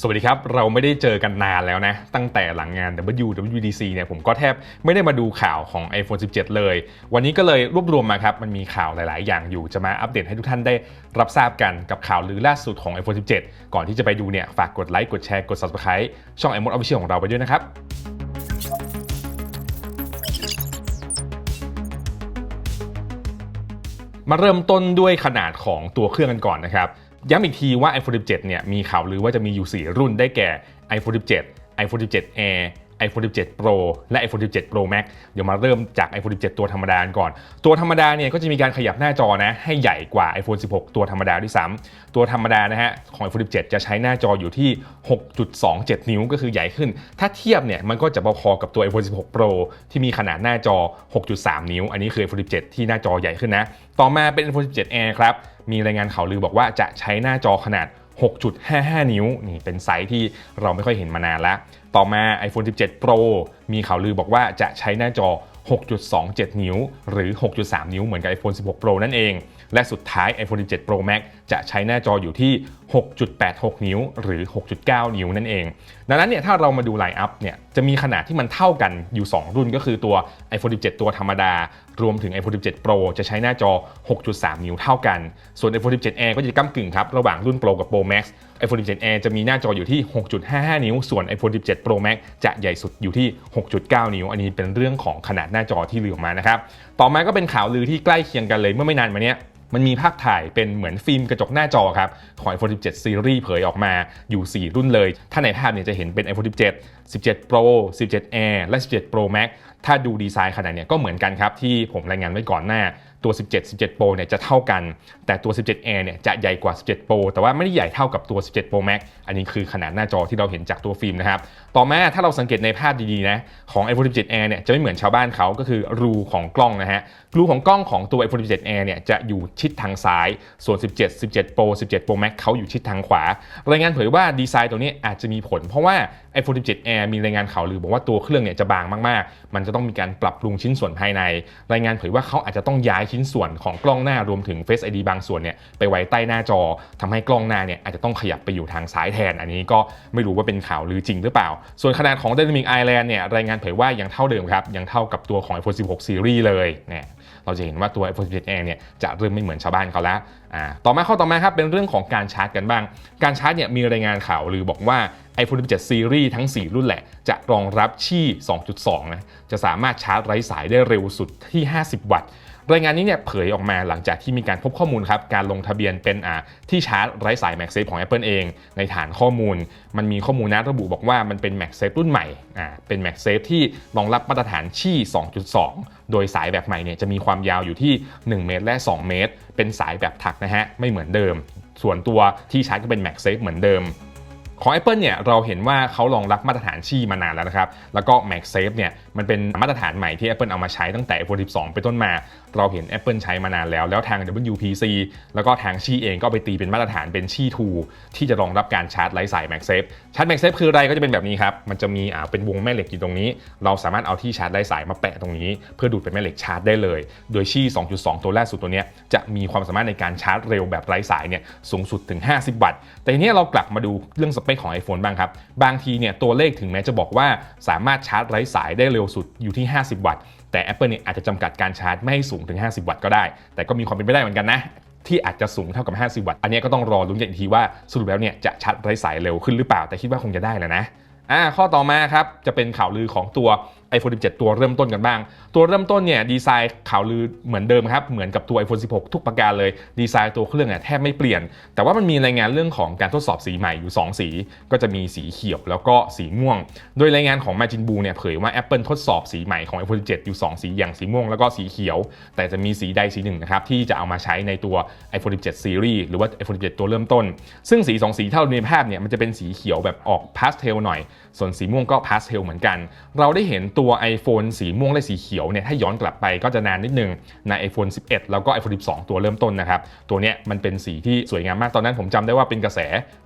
สวัสดีครับ เราไม่ได้เจอกันนานแล้วนะ ตั้งแต่หลังงาน WWDC เนี่ยผมก็แทบไม่ได้มาดูข่าวของ iPhone 17 เลย วันนี้ก็เลยรวบรวมมาครับ มันมีข่าวหลาย ๆ อย่างอยู่จะมาอัปเดตให้ทุกท่านได้รับทราบกันกับข่าวลือล่าสุดของ iPhone 17 ก่อนที่จะไปดูเนี่ยฝากกดไลค์กดแชร์กด Subscribe ช่อง iMode Official ของเราไปด้วยนะครับมาเริ่มต้นด้วยขนาดของตัวเครื่องกันก่อนนะครับ ย้ำอีกทีว่า iPhone 17 เนี่ยมีข่าวลือว่าจะมีอยู่ 4 รุ่นได้แก่ iPhone 17 iPhone 17 Air iPhone 17 Pro และ iPhone 17 Pro Max เดี๋ยวมาเริ่มจาก iPhone 17 ตัวธรรมดาก่อน ตัวธรรมดาเนี่ยก็จะมีการขยับหน้าจอนะให้ใหญ่กว่า iPhone 16 ตัวธรรมดาด้วยซ้ำตัวธรรมดานะฮะของ iPhone 17 จะใช้หน้าจออยู่ที่ 6.27 นิ้วก็คือใหญ่ขึ้น ถ้าเทียบเนี่ยมันก็จะพอๆกับตัว iPhone 16 Pro ที่มีขนาดหน้าจอ 6.3 นิ้ว อันนี้คือ iPhone 17 ที่หน้าจอใหญ่ขึ้นนะ ต่อมาเป็น iPhone 17 Air ครับ มีรายงานข่าวลือบอกว่าจะใช้หน้าจอขนาด 6.55 นิ้ว นี่เป็นไซส์ที่เราไม่ค่อยเห็นมานานแล้วต่อมา iPhone 17 Pro มีข่าวลือบอกว่าจะใช้หน้าจอ 6.27 นิ้ว หรือ 6.3 นิ้วเหมือนกับ iPhone 16 Pro นั่นเอง และสุดท้าย iPhone 17 Pro Max จะใช้หน้าจออยู่ที่ 6.86 นิ้วหรือ 6.9 นิ้วนั่นเอง ดังนั้นเนี่ยถ้าเรามาดูไลน์อัพเนี่ยจะมีขนาดที่มันเท่ากันอยู่ 2 รุ่นก็คือตัว iPhone 17 ตัวธรรมดา รวมถึง iPhone 17 Pro จะใช้หน้าจอ 6.3 นิ้วเท่ากัน ส่วน iPhone 17 Air ก็จะก้ากึ่งครับ ระหว่างรุ่น Pro กับ Pro Max iPhone 17 Air จะมีหน้าจออยู่ที่ 6.55 นิ้ว ส่วน iPhone 17 Pro Max จะใหญ่สุดอยู่ที่ 6.9 นิ้ว อันนี้เป็นเรื่องของขนาดหน้าจอที่ลือออกมานะครับ ต่อมาก็เป็นข่าวลือที่ใกล้เคียงกันเลยเมื่อไม่นานมาเนี้ย มันมีภาพถ่ายเป็นเหมือนฟิล์มกระจกหน้าจอครับของ iPhone 17 Series เผยออกมาอยู่ 4 รุ่นเลย ถ้าในภาพเนี่ยจะเห็นเป็น iPhone 17 17 Pro 17 Air และ 17 Pro Max ถ้าดูดีไซน์ขนาดเนี่ยก็เหมือนกันครับที่ผมรายงานไว้ก่อนหน้า ตัว 17 17 Pro เนี่ยจะเท่ากัน แต่ตัว 17 Air เนี่ยจะใหญ่กว่า 17 Pro แต่ว่าไม่ได้ใหญ่เท่ากับตัว 17 Pro Max อันนี้คือขนาดหน้าจอที่เราเห็นจากตัวฟิล์มนะครับต่อมาถ้าเราสังเกตในภาพดีๆนะของ iPhone 17 Air เนี่ยจะไม่เหมือนชาวบ้านเขาก็คือรูของกล้องนะฮะรูของกล้องของตัว iPhone 17 Air เนี่ยจะอยู่ชิดทางซ้ายส่วน 17 17 Pro 17 Pro Max เขาอยู่ชิดทางขวา รายงานเผยว่าดีไซน์ตัวนี้อาจจะมีผล เพราะว่า iPhone 17 Air มีรายงานข่าวลือบอกว่าตัวเครื่องเนี่ยจะบางมากๆ มันจะต้องมีการปรับปรุงชิ้นส่วนภายใน รายงานเผยว่าเขาอาจจะต้องย้ายชิ้นส่วนของกล้องหน้ารวมถึง Face ID บางส่วนเนี่ยไปไว้ใต้หน้าจอทำให้กล้องหน้าเนี่ยอาจจะต้องขยับไปอยู่ทางซ้ายแทน อันนี้ก็ไม่รู้ว่าเป็นข่าวลือจริงหรือเปล่า ส่วนขนาดของ Dynamic Island เนี่ยรายงานเผยว่ายังเท่าเดิมครับยังเท่ากับตัวของ iPhone 16 Series เลยเนี่ยเราจะเห็นว่าตัว iPhone 17 Air เนี่ยจะเริ่มไม่เหมือนชาวบ้านเขาแล้วอ่าต่อมาข้อต่อมาครับเป็นเรื่องของการชาร์จกันบ้าง การชาร์จเนี่ยมีรายงานข่าวลือบอกว่า iPhone 17 Series ทั้ง 4 รุ่นแหละ จะรองรับชี่ 2.2 นะ จะสามารถชาร์จไร้สายได้เร็วสุดที่ 50 วัตต์ รายงานนี้เนี่ยเผยออกมาหลังจากที่มีการพบข้อมูลครับการลงทะเบียนเป็นอ่าที่ชาร์จไร้สาย MagSafe ของ Apple เอง ในฐานข้อมูล มันมีข้อมูลนะระบุบอกว่ามันเป็น MagSafe รุ่นใหม่อ่าเป็น MagSafe ที่รองรับมาตรฐานชี่ 2.2 โดยสายแบบใหม่เนี่ยจะมีความยาวอยู่ที่ 1 เมตรและ 2 เมตร เป็นสายแบบถักนะฮะไม่เหมือนเดิม ส่วนตัวที่ชาร์จก็เป็น MagSafe เหมือนเดิมของ Apple เนี่ยเราเห็นว่าเขารองรับมาตรฐานชี่มานานแล้วนะครับ แล้วก็ MagSafe เนี่ย มันเป็นมาตรฐานใหม่ที่ Apple เอามาใช้ตั้งแต่ iPhone 12 เป็นต้นมา เราเห็น Apple ใช้มานานแล้ว แล้วทาง WPC แล้วก็ทางชี่เองก็ไปตีเป็นมาตรฐานเป็นชี่2ที่จะรองรับการชาร์จไร้สาย MagSafe ชาร์จ MagSafe คืออะไรก็จะเป็นแบบนี้ครับ มันจะมีอ่าเป็นวงแม่เหล็กอยู่ตรงนี้ เราสามารถเอาที่ชาร์จไร้สายมาแปะตรงนี้ เพื่อดูดเป็นแม่เหล็กชาร์จได้เลย โดยชี่ 2.2 ตัวแรกสุดตัวเนี้ยจะมีความสามารถในการชาร์จเร็วแบบไร้สายเนี่ยสูงสุดถึง 50 วัตต์ แต่ทีนี้เรากลับมาดูเรื่องสเปคของ iPhone บ้างครับบางทีเนี่ยตัวเลขถึงแม้จะบอกว่าสามารถชาร์จไร้สายได้เร็วสุดอยู่ที่ 50 วัตต์ แต่ Apple เนี่ยอาจจะจำกัดการชาร์จไม่ให้สูงถึง 50 วัตต์ก็ได้ แต่ก็มีความเป็นไปได้เหมือนกันนะ ที่อาจจะสูงเท่ากับ 50 วัตต์ อันนี้ก็ต้องรอลุ้นกันอีกทีว่าสรุปแล้วเนี่ยจะชาร์จไร้สายเร็วขึ้นหรือเปล่า แต่คิดว่าคงจะได้แหละนะอ่าข้อต่อมาครับจะเป็นข่าวลือของตัว iPhone 17 ตัวเริ่มต้นกันบ้าง ตัวเริ่มต้นเนี่ยดีไซน์ข่าวลือเหมือนเดิมครับ เหมือนกับตัว iPhone 16 ทุกประการเลย ดีไซน์ตัวเครื่องเนี่ยแทบไม่เปลี่ยน แต่ว่ามันมีรายงานเรื่องของการทดสอบสีใหม่อยู่ 2 สี ก็จะมีสีเขียวแล้วก็สีม่วง โดยรายงานของ Majin Buu เนี่ยเผยว่า Apple ทดสอบสีใหม่ของ iPhone 17 อยู่ 2 สีอย่างสีม่วงแล้วก็สีเขียว แต่จะมีสีใดสีหนึ่งนะครับที่จะเอามาใช้ในตัว iPhone 17 Series หรือว่า iPhone 17 ตัวเริ่มต้น ซึ่งสี 2 สีเท่าในภาพเนี่ยมันจะเป็นสีเขียวแบบออกพาสเทลหน่อย ส่วนสีม่วงก็พาสเทลเหมือนกัน เราได้เห็นตัว iPhone สีม่วงและสีเขียวเนี่ยถ้าย้อนกลับไปก็จะนานนิดนึงใน iPhone 11 แล้วก็ iPhone 12 ตัวเริ่มต้นนะครับ ตัวเนี้ยมันเป็นสีที่สวยงามมากตอนนั้นผมจำได้ว่าเป็นกระแส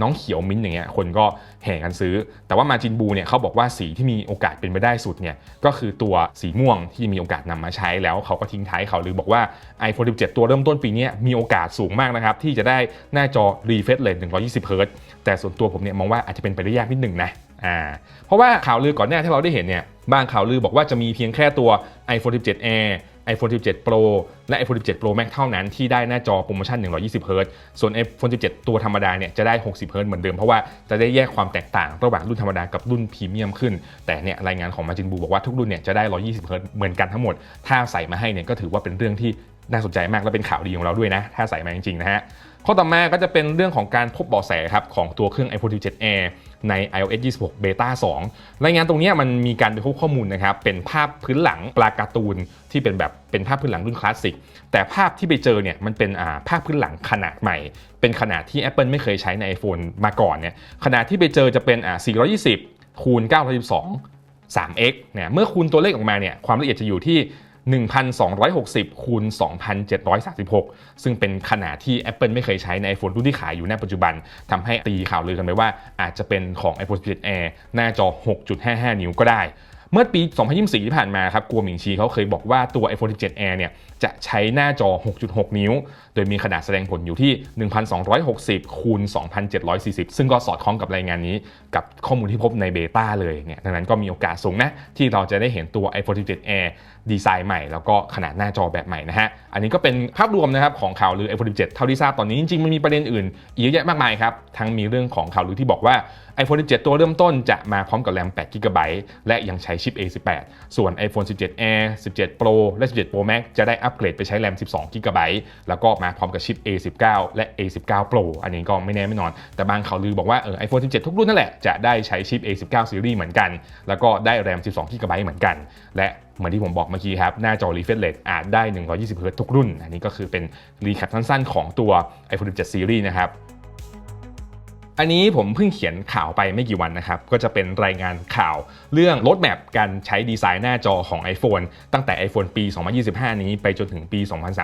น้องเขียวมิ้นท์อย่างเงี้ยคนก็แห่กันซื้อ แต่ว่ามาจินบูเนี่ยเขาบอกว่าสีที่มีโอกาสเป็นไปได้สุดเนี่ยก็คือตัวสีม่วงที่มีโอกาสนำมาใช้แล้วเขาก็ทิ้งท้ายเขาวลือบอกว่า iPhone 17 ตัวเริ่มต้นปีนี้มีโอกาสสูงมากนะครับที่จะได้หน้าจอ refresh rate 120 Hz แต่ส่วนตัวผมเนี่ยมองว่าอาจจะเป็นไปได้ยากนิดหนึ่งนะ อ่าเพราะว่าข่าวลือก่อนหน้าที่เราได้เห็นเนี่ยบางข่าวลือบอกว่าจะมีเพียงแค่ตัว iPhone 17 Air iPhone 17 Pro และ iPhone 17 Pro Max เท่านั้นที่ได้หน้าจอโปรโมชั่น 120 Hz ส่วน iPhone 17 ตัวธรรมดาเนี่ยจะได้ 60 Hz เหมือนเดิม เพราะว่าจะได้แยกความแตกต่างระหว่างรุ่นธรรมดากับรุ่นพรีเมียมขึ้น แต่เนี่ยรายงานของมาจินบูบอกว่าทุกรุ่นเนี่ยจะได้ 120 Hz เหมือนกันทั้งหมด ถ้าใส่มาให้เนี่ยก็ถือว่าเป็นเรื่องที่น่าสนใจมากและเป็นข่าวดีของเราด้วยนะ ถ้าใส่มาจริงๆนะฮะ ข้อต่อมาก็จะเป็นเรื่องของการพบเบาะแสครับของตัวเครื่อง iPhone 17 Air ใน iOS 26 Beta 2 รายงานตรงนี้มันมีการไปพบข้อมูลนะครับ เป็นภาพพื้นหลังปลาการ์ตูนที่เป็นแบบเป็นภาพพื้นหลังรุ่นคลาสสิก แต่ภาพที่ไปเจอเนี่ยมันเป็นภาพพื้นหลังขนาดใหม่ เป็นขนาดที่ Apple ไม่เคยใช้ใน iPhone มาก่อนเนี่ย ขนาดที่ไปเจอจะเป็น 420 คูณ 912 3x เนี่ย เมื่อคูณตัวเลขออกมาเนี่ย ความละเอียดจะอยู่ที่ 1,260คูณ2,736 ซึ่งเป็นขนาดที่ Apple ไม่เคยใช้ใน iPhone รุ่นที่ขายอยู่ในปัจจุบันทำให้ตีข่าวลือกันไปว่า อาจจะเป็นของ iPhone 11 Air หน้าจอ 6.55 นิ้วก็ได้ เมื่อปี 2024 ที่ผ่านมาครับกัวหมิงชีเขาเคยบอกว่าตัว iPhone 17 Air เนี่ยจะใช้หน้าจอ 6.6 นิ้ว โดยมีขนาดแสดงผลอยู่ที่ 1,260 คูณ 2,740 ซึ่งก็สอดคล้องกับรายงานนี้ กับข้อมูลที่พบในเบต้าเลยเนี่ยดังนั้นก็มีโอกาสสูงนะ ที่เราจะได้เห็นตัว iPhone 17 Air ดีไซน์ใหม่ แล้วก็ขนาดหน้าจอแบบใหม่นะฮะ อันนี้ก็เป็นภาพรวมนะครับของข่าวลือ iPhone 17 เท่าที่ทราบตอนนี้จริงๆมันมีประเด็นอื่นเยอะแยะมากมายครับ ทั้งมีเรื่องของข่าวลือที่บอกว่า iPhone 17 ตัวเริ่มต้นจะมาพร้อมกับแรม8 g b และยังใช้ชิป A18 ส่วน iPhone 17 Air 17 Pro และ 17 Pro Max จะได้อััปเกรดไปใช้แรม 12 g b แล้วก็มาพร้อมกับชิป A19 และ A19 Pro อันนี้ก็ไม่แน่ไม่นอน แต่บางข่าวลือบอกว่าเออ iPhone 17 ทุกรุ่นนั่นแหละจะได้ใช้ชิป A19 Series เหมือนกัน แล้วก็ได้แรม 12 g b เหมือนกัน และเหมือนที่ผมบอกเมื่อกี้ครับ หน้าจอ refresh rate อาจได้ 120 Hz ทุกรุ่น อันนี้ก็คือเป็นรีแคปสั้นๆ ของตัว iPhone 17 Series นะครับ อันนี้ผมเพิ่งเขียนข่าวไปไม่กี่วันนะครับ ก็จะเป็นรายงานข่าวเรื่องรถแมพการใช้ดีไซน์หน้าจอของ iPhone ตั้งแต่ iPhone ปี 2025 นี้ไปจนถึงปี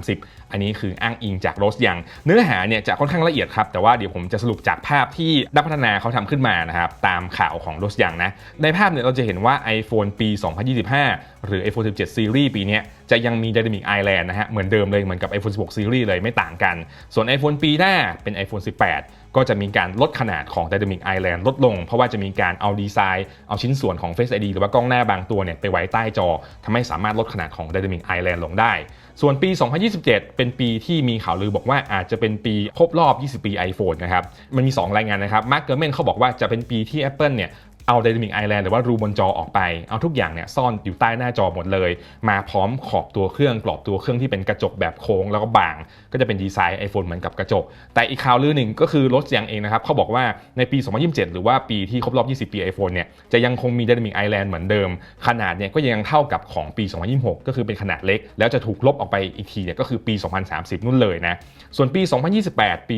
2030 อันนี้คืออ้างอิงจากโรสยังเนื้อหาเนี่ยจะค่อนข้างละเอียดครับ แต่ว่าเดี๋ยวผมจะสรุปจากภาพที่นักพัฒนาเขาทำขึ้นมานะครับตามข่าวของโรสยังนะ ในภาพเนี่ยเราจะเห็นว่า iPhone ปี 2025 หรือ iPhone 17 Series ปีนี้จะยังมี Dynamic Island นะฮะเหมือนเดิมเลยเหมือนกับ iPhone 16 Series เลยไม่ต่างกัน ส่วน iPhone ปีหน้าเป็น iPhone 18 ก็จะมีการลดขนาดของ Dynamic Island ลดลง เพราะว่าจะมีการเอาดีไซน์ เอาชิ้นส่วนของ Face ID หรือว่ากล้องหน้าบางตัวเนี่ยไปไว้ใต้จอทำให้สามารถลดขนาดของ Dynamic Island ลงได้ ส่วนปี 2027 เป็นปีที่มีข่าวลือบอกว่าอาจจะเป็นปีครบรอบ 20 ปี iPhone นะครับ มันมี 2 รายงานนะครับมาร์คเกอร์เมนเขาบอกว่าจะเป็นปีที่ Apple เนี่ย เอา Dynamic Island หรือว่ารูบนจอออกไป เอาทุกอย่างเนี่ยซ่อนอยู่ใต้หน้าจอหมดเลย มาพร้อมขอบตัวเครื่องกรอบตัวเครื่องที่เป็นกระจกแบบโค้งแล้วก็บาง ก็จะเป็นดีไซน์ iPhone เหมือนกับกระจก แต่อีกข่าวลือหนึ่งก็คือรถยังเองนะครับเขาบอกว่าในปี 2027 หรือว่าปีที่ครบรอบ 20 ปี iPhone เนี่ยจะยังคงมี Dynamic Island เหมือนเดิม ขนาดเนี่ยก็ยังเท่ากับของปี 2026 ก็คือเป็นขนาดเล็ก แล้วจะถูกลบออกไปอีกทีเนี่ยก็คือปี 2030 นู่นเลยนะส่วนปี 2028 ปี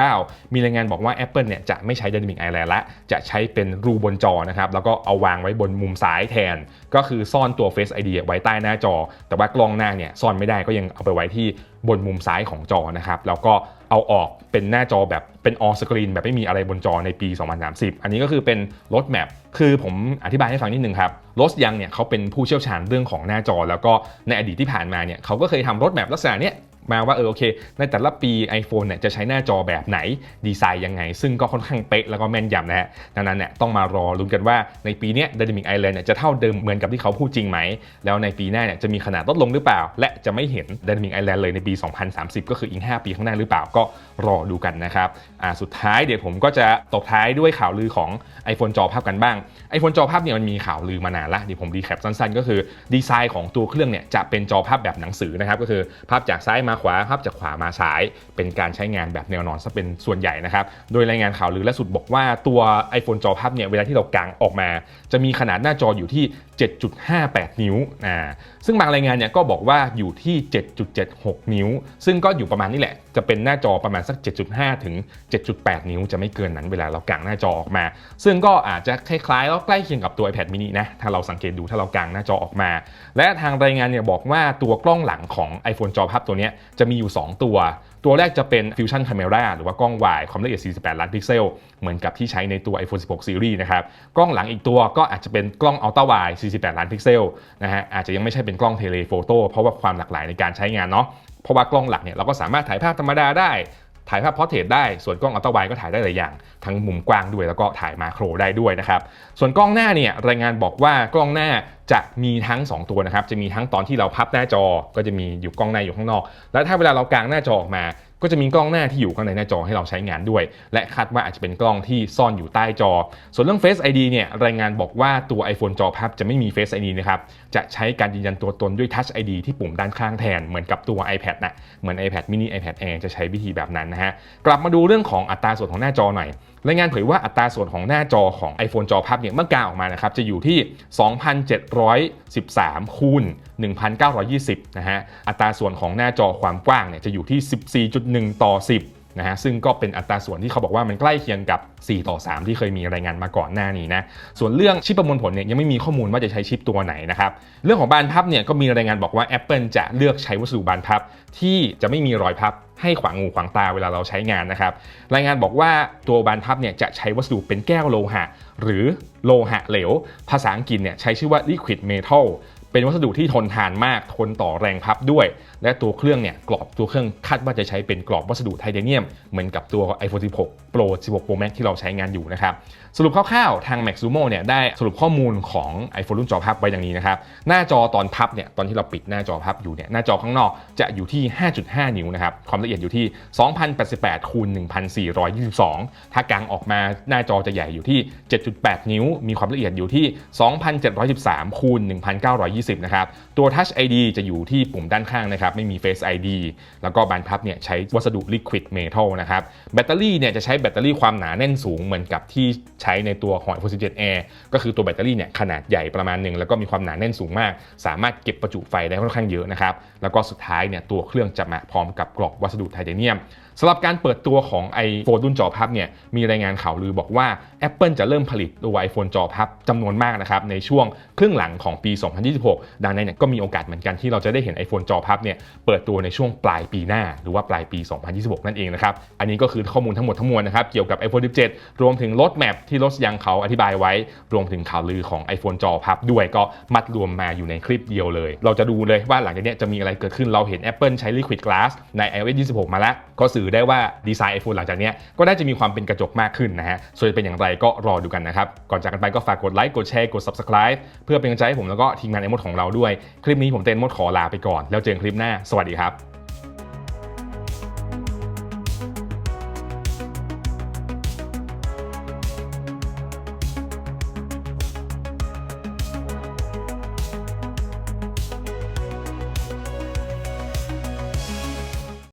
2029 มีรายงานบอกว่า Apple เนี่ยจะไม่ใช้ Dynamic Island ละจะใช้เป็นรูบนจอนะครับแล้วก็เอาวางไว้บนมุมซ้ายแทน ก็คือซ่อนตัว Face ID ไว้ใต้หน้าจอ แต่ว่ากล้องหน้าเนี่ยซ่อนไม่ได้ก็ยังเอาไปไว้ที่บนมุมซ้ายของจอนะครับแล้วก็เอาออกเป็นหน้าจอแบบเป็น all screen แบบไม่มีอะไรบนจอในปี 2030 อันนี้ก็คือเป็นรถแมพคือผมอธิบายให้ฟังนิดนึงครับรถยังเนี่ยเขาเป็นผู้เชี่ยวชาญเรื่องของหน้าจอ แล้วก็ในอดีตที่ผ่านมาเนี่ยเขาก็เคยทำรถแมพลักษณะเนี้ย มาว่าเออโอเค ในแต่ละปี iPhone เนี่ยจะใช้หน้าจอแบบไหนดีไซน์ยังไง ซึ่งก็ค่อนข้างเป๊ะแล้วก็แม่นยำนะฮะดังนั้นเนี่ยต้องมารอลุ้นกันว่าในปีเนี้ย Dynamic Island เนี่ยจะเท่าเดิมเหมือนกับที่เขาพูดจริงไหม แล้วในปีหน้าเนี่ยจะมีขนาดลดลงหรือเปล่า และจะไม่เห็น Dynamic Island เลยในปี 2030 ก็คืออีก 5 ปีข้างหน้าหรือเปล่าก็รอดูกันนะครับอ่าสุดท้ายเดี๋ยวผมก็จะตบท้ายด้วยข่าวลือของ iPhone จอภาพกันบ้าง iPhone จอภาพเนี่ยมันมีข่าวลือมานานละเดี๋ยวผมรีแคปสั้นๆ ก็คือดีไซน์ของตัวเครื่องเนี่ยจะเป็นจอภาพแบบหนังสือนะครับก็คือภาพจากซ้ายมาขวาภาพจากขวามาซ้าย เป็นการใช้งานแบบแนวนอนซะเป็นส่วนใหญ่นะครับ โดยรายงานข่าวลือล่าสุดบอกว่าตัว iPhone จอภาพเนี่ยเวลาที่เรากางออกมา จะมีขนาดหน้าจออยู่ที่ 7.58 นิ้วอ่าซึ่งบางรายงานเนี่ยก็บอกว่าอยู่ที่ 7.76 นิ้ว ซึ่งก็อยู่ประมาณนี้แหละ จะเป็นหน้าจอประมาณสัก 7.5 ถึง 7.8 นิ้ว จะไม่เกินนั้นเวลาเรากางหน้าจอออกมา ซึ่งก็อาจจะคล้ายๆแล้วใกล้เคียงกับตัว iPad mini นะ ถ้าเราสังเกตดูถ้าเรากางหน้าจอออกมา และทางรายงานเนี่ยบอกว่าตัวกล้องหลังของ iPhone จอพับตัวเนี้ยจะมีอยู่ 2 ตัว ตัวแรกจะเป็น Fusion Camera หรือว่ากล้องวายความละเอียด 48 ล้านพิกเซล เหมือนกับที่ใช้ในตัว iPhone 16 Series นะครับ กล้องหลังอีกตัวก็อาจจะเป็นกล้อง Ultra Wide 48 ล้านพิกเซลนะฮะ อาจจะยังไม่ใช่เป็นกล้องเทเลโฟโต้เพราะว่าความหลากหลายในการใช้งานเนาะ เพราะว่ากล้องหลักเนี่ยเราก็สามารถถ่ายภาพธรรมดาได้ ถ่ายภาพพอร์เทรตได้ ส่วนกล้องอัลตร้าไวก็ถ่ายได้หลายอย่าง ทั้งมุมกว้างด้วยแล้วก็ถ่ายมาโครได้ด้วยนะครับ ส่วนกล้องหน้าเนี่ยรายงานบอกว่ากล้องหน้าจะมีทั้ง 2 ตัวนะครับ จะมีทั้งตอนที่เราพับหน้าจอ ก็จะมีอยู่กล้องหน้าอยู่ข้างนอก แล้วถ้าเวลาเรากางหน้าจอออกมา ก็จะมีกล้องหน้าที่อยู่ข้างในหน้าจอให้เราใช้งานด้วย และคาดว่าอาจจะเป็นกล้องที่ซ่อนอยู่ใต้จอ ส่วนเรื่อง Face ID เนี่ยรายงานบอกว่าตัว iPhone จอพับจะไม่มี Face ID นะครับจะใช้การยืนยันตัวตนด้วย Touch ID ที่ปุ่มด้านข้างแทน เหมือนกับตัว iPad นะเหมือน iPad mini iPad Air จะใช้วิธีแบบนั้นนะฮะ กลับมาดูเรื่องของอัตราส่วนของหน้าจอหน่อย รายงานเผยว่าอัตราส่วนของหน้าจอของ iPhone จอพับเนี่ยเมื่อกาออกมานะครับจะอยู่ที่ 2,713 คูณ 1,920 นะฮะ อัตราส่วนของหน้าจอความกว้างเนี่ยจะอยู่ที่ 14.1 ต่อ 10 นะฮะซึ่งก็เป็นอัตราส่วนที่เขาบอกว่ามันใกล้เคียงกับ 4 ต่อ 3 ที่เคยมีรายงานมาก่อนหน้านี้นะส่วนเรื่องชิปประมวลผลเนี่ยยังไม่มีข้อมูลว่าจะใช้ชิปตัวไหนนะครับเรื่องของบานพับเนี่ยก็มีรายงานบอกว่า Apple จะเลือกใช้วัสดุบานพับ ที่จะไม่มีรอยพับให้ขวางหูขวางตาเวลาเราใช้งานนะครับ รายงานบอกว่าตัวบานพับเนี่ยจะใช้วัสดุเป็นแก้วโลหะ หรือโลหะเหลว ภาษาอังกฤษเนี่ยใช้ชื่อว่า liquid metal เป็นวัสดุที่ทนทานมากทนต่อแรงพับด้วย และตัวเครื่องเนี่ยกรอบตัวเครื่องคาดว่าจะใช้เป็นกรอบวัสดุไทเทเนียม เหมือนกับตัว iPhone 16 Pro 16 Pro Max ที่เราใช้งานอยู่นะครับ สรุปคร่าวๆ ทาง Maxumo เนี่ยได้สรุปข้อมูลของ iPhone รุ่นจอพับไว้อย่างนี้นะครับ หน้าจอตอนพับเนี่ยตอนที่เราปิดหน้าจอพับอยู่เนี่ยหน้าจอข้างนอกจะอยู่ที่ 5.5 นิ้วนะครับ ความละเอียดอยู่ที่ 2088คูณ1422 ถ้ากางออกมาหน้าจอจะใหญ่อยู่ที่ 7.8 นิ้ว มีความละเอียดอยู่ที่ 2713คูณ1920 นะครับ ตัว Touch ID จะอยู่ที่ปุ่มด้านข้างนะครับไม่มี Face ID แล้วก็บานพับเนี่ยใช้วัสดุ Liquid Metal นะครับแบตเตอรี่เนี่ยจะใช้แบตเตอรี่ความหนาแน่นสูงเหมือนกับที่ใช้ในตัวของ iPhone 17 Air ก็คือตัวแบตเตอรี่เนี่ยขนาดใหญ่ประมาณหนึ่งแล้วก็มีความหนาแน่นสูงมาก สามารถเก็บประจุไฟได้ค่อนข้างเยอะนะครับแล้วก็สุดท้ายเนี่ยตัวเครื่องจะมาพร้อมกับกรอบวัสดุไทเทเนียม สำหรับการเปิดตัวของ iPhone รุ่นจอพับเนี่ยมีรายงานข่าวลือบอกว่า Apple จะเริ่มผลิตตัว iPhone จอพับจำนวนมากนะครับในช่วงครึ่งหลังของปี 2026 ดังนั้นเนี่ยก็มีโอกาสเหมือนกันที่เราจะได้เห็น iPhone จอพับเนี่ยเปิดตัวในช่วงปลายปีหน้า หรือว่าปลายปี 2026 นั่นเองนะครับอันนี้ก็คือข้อมูลทั้งหมดทั้งมวลนะครับเกี่ยวกับ iPhone 17 รวมถึงรถแมพที่รถยังเขาอธิบายไว้ รวมถึงข่าวลือของ iPhone จอพับด้วยก็มัดรวมมาอยู่ในคลิปเดียวเลย เราจะดูเลยว่าหลังจากนี้จะมีอะไรเกิดขึ้นเราเห็น Apple ใช้ Liquid Glass ใน iOS 26 มาแล้วก็สื่ออได้ว่าดีไซน์ iPhone หลังจากนี้ก็น่าจะมีความเป็นกระจกมากขึ้นนะฮะส่วนจะเป็นอย่างไรก็รอดูกันนะครับ ก่อนจากกันไปก็ฝากกดไลค์กดแชร์กด Subscribe เพื่อเป็นกำลังใจให้ผมแล้วก็ทีมงานไอมดของเราด้วย คลิปนี้ผมเต้นมดขอลาไปก่อน แล้วเจอกันคลิปหน้าสวัสดีครับ